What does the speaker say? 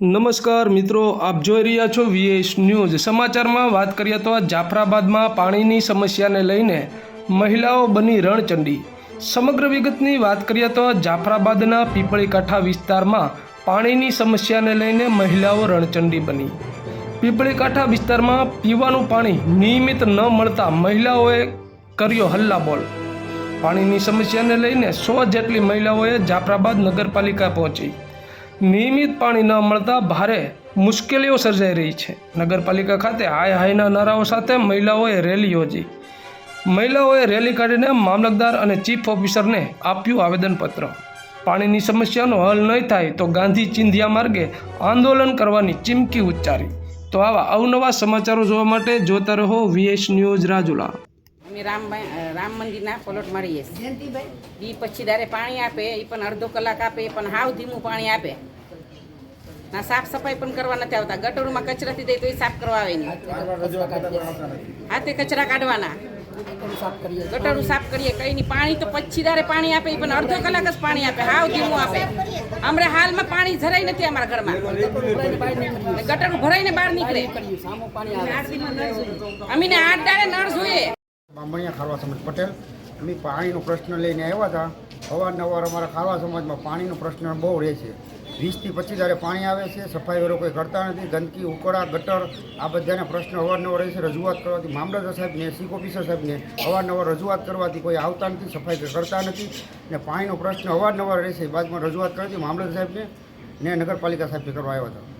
નમસ્કાર મિત્રો, આપ જોઈ રહ્યા છો વીએસ ન્યૂઝ. સમાચારમાં વાત કરીએ તો જાફરાબાદમાં પાણીની સમસ્યાને લઈને મહિલાઓ બની રણચંડી. સમગ્ર વિગતની વાત કરીએ તો જાફરાબાદના પીપળી કાંઠા વિસ્તારમાં પાણીની સમસ્યાને લઈને મહિલાઓ રણચંડી બની. પીપળી કાંઠા વિસ્તારમાં પીવાનું પાણી નિયમિત ન મળતા મહિલાઓએ કર્યો હલ્લાબોલ. પાણીની સમસ્યાને લઈને સો જેટલી મહિલાઓએ જાફરાબાદ નગરપાલિકા પહોંચી. નિયમિત પાણી ન મળતા ભારે મુશ્કેલીઓ સર્જાઈ રહી છે. નગરપાલિકા ખાતે હાય હાયના નારાઓ સાથે મહિલાઓએ રેલી યોજી. મહિલાઓએ રેલી કાઢીને મામલતદાર અને ચીફ ઓફિસરને આપ્યું આવેદનપત્ર. પાણીની સમસ્યાનો હલ નહીં થાય તો ગાંધી ચિંધિયા માર્ગે આંદોલન કરવાની ચીમકી ઉચ્ચારી. તો આવા અવનવા સમાચારો જોવા માટે જોતા રહો વીએસ ન્યૂઝ રાજુલા. અમે રામ રામ મંદિરના પલોટ મળીએ એ પછી દારે પાણી આપે એ પણ અડધો કલાક આપે એ પણ હાવ ધીમું પાણી આપે. ના સાફ સફાઈ પણ કરવા નથી આવતા. ગટરોમાં કચરાથી દે તો એ સાફ કરવા આવે નહીં. હાથે કચરા કાઢવાના. ગટરું સાફ કરીએ. કઈ નહીં. પાણી તો પછી દારે પાણી આપે એ પણ અડધો કલાક જ પાણી આપે હાવ ધીમું આપે. હમણાં હાલમાં પાણી જરાય નથી અમારા ઘરમાં. ગટરું ભરાઈને બહાર નીકળે. અમીને આઠ દાડે નળ જોઈએ. બામણિયા ખારવા સમાજ પટેલ. અમે પાણીનો પ્રશ્ન લઈને આવ્યા હતા. અવારનવાર અમારા ખારવા સમાજમાં પાણીનો પ્રશ્ન બહુ રહે છે. વીસથી પચીસ હજારે પાણી આવે છે, સફાઈ વેરો કોઈ કરતા નથી, ગંદકી, ઉકળા, ગટર, આ બધાના પ્રશ્ન અવારનવાર રહે છે, રજૂઆત કરવાથી મામલતદાર સાહેબને ચીફ ઓફિસર સાહેબને અવારનવાર રજૂઆત કરવાથી કોઈ આવતા નથી, સફાઈ કરતા નથી ને પાણીનો પ્રશ્ન અવારનવાર રહે છે બાદમાં રજૂઆત કરવાથી મામલતદાર સાહેબને ને નગરપાલિકા સાહેબને કરવા આવ્યા હતા.